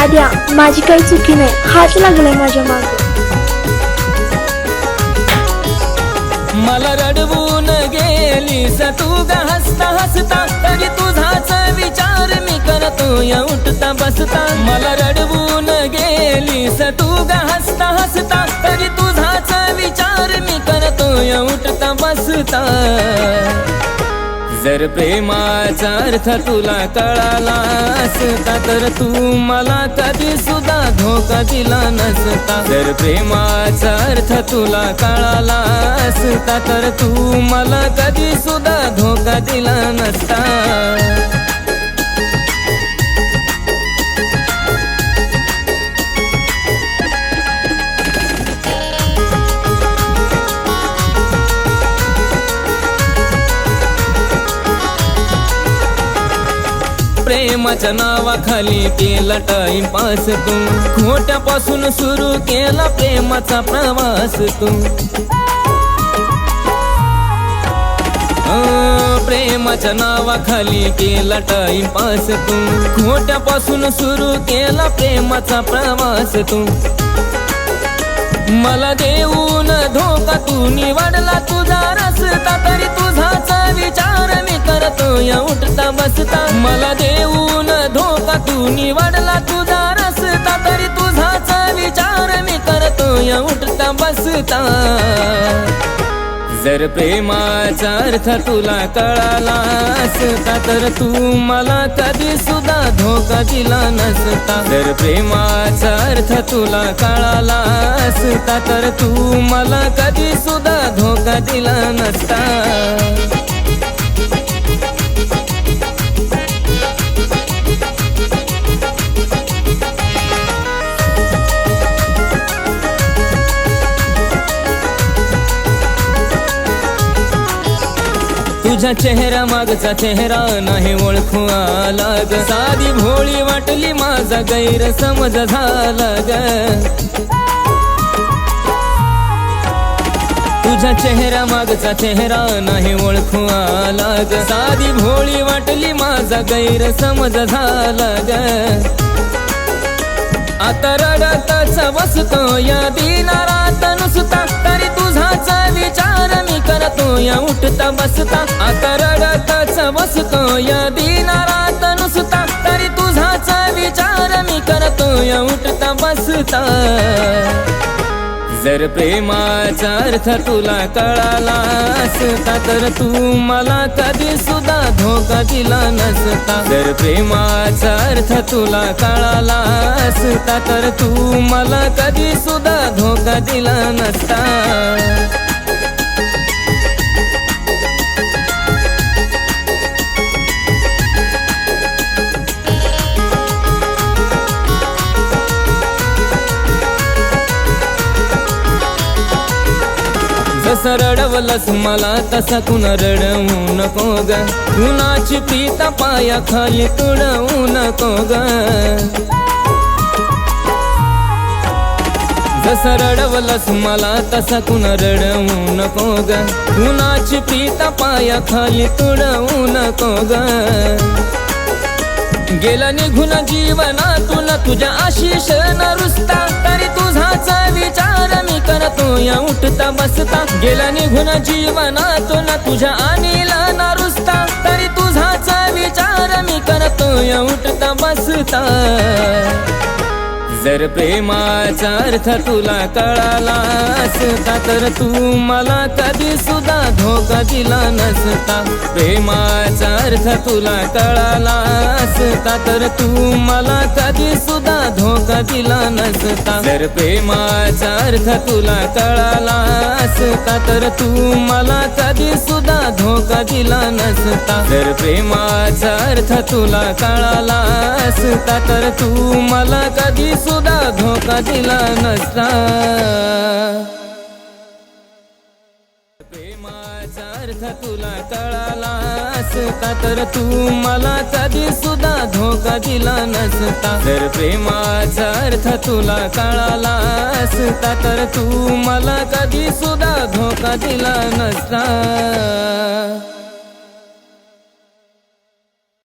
माझी काही चुकी नाही. हाच लागलाय माझ्या मागे. मला रडवून गेली तू ग हसता हसता. तरी तुझाच विचार मी करतो. या उठता बसता. मला रडवून गेली तू ग जर प्रेमाचा अर्थ तुला कळाला असता तर तू मला कधी सुद्धा धोका दिला नसता. जर प्रेमाचा अर्थ तुला कळाला असता तर तू मला कधी सुद्धा धोका दिला नसता. प्रेमाच्या नावाखाली केला टाइम पास तू. खोट्यापासून सुरू केला प्रेमाचा प्रवास तू. प्रेमाच्या नावाखाली केला टाइम पास तू. खोट्यापासून सुरू केला प्रेमाचा प्रवास तू. मला देऊन धोका तू निवडला तुझा रस्ता तरी तुझाचा विचार मी करतो. या उठता बसता. मला दे तू निवडला तुझा रस्ता तरी तुझाच विचार मी करतो या उठता बसता. जर प्रेमाचा अर्थ तुला कळाला असता तर तू मला कधी सुद्धा धोका दिला नसता. जर प्रेमाचा अर्थ तुला कळाला असता तर तू मला कधी सुद्धा धोका दिला नसता. तुझ्या चेहरा मागचा चेहरा नाही ओळखू आला ग साधी भोळी वाटली माझा गैरसमज झाला ग तुझ्या चेहरा मागचा चेहरा नाही ओळखू आला ग साधी भोळी वाटली माझा गैरसमज झाला ग आता रडतच बसतो या दिनारात नुसता तरी तुझाचा विचार मी करतो. या उठता बसता आता रडतच बसतो. या दिनारात नुसता तरी तुझाचा विचार मी करतो. या उठता बसता. जर प्रेमाचा अर्थ तुला कळाला असता तर तू मला कधी सुद्धा धोका दिला नसता. जर प्रेमाचा अर्थ तुला कळाला असता तर तू मला कधी सुद्धा धोका दिला नसता. जसं रडवलंस मला तसा कुण रडवू नको ग. कुणाची प्रीता पाया खाली तुडवू नको ग. जसं रडवलंस मला तसा कुण रडवू नको ग. कुणाची प्रीता पाया खाली तुडवू नको ग. गेला निघून जीवनातून तुझ्या आशिष न रुसता तरी तुझाचा विचार मी करतो. या उठता बसता गेला निघून जीवनातून तुझ्या अनिल न रुसता तरी तुझाचा विचार मी करतो. या उठता बसता. जर प्रेमाचा अर्थ तुला कळाला असता तर तू मला कधी सुद्धा धोका दिला नसता. प्रेमाचा अर्थ तुला कळाला असता तर तू मला कधी सुद्धा धोका दिला नसता. जर प्रेमाचा अर्थ तुला कळाला असता तर तू मला कधी सुद्धा धोका दिला नसता. जर प्रेमाचा अर्थ तुला कळाला असता तर तू मला कधी सुद्धा धोका दिला नसता. प्रेमाचा अर्थ तुला कळाला असता तर तू मला कधी सुद्धा धोका दिला नसता. जर प्रेमाचा अर्थ तुला कळाला असता तर तू मला कधी सुद्धा धोका दिला नसता.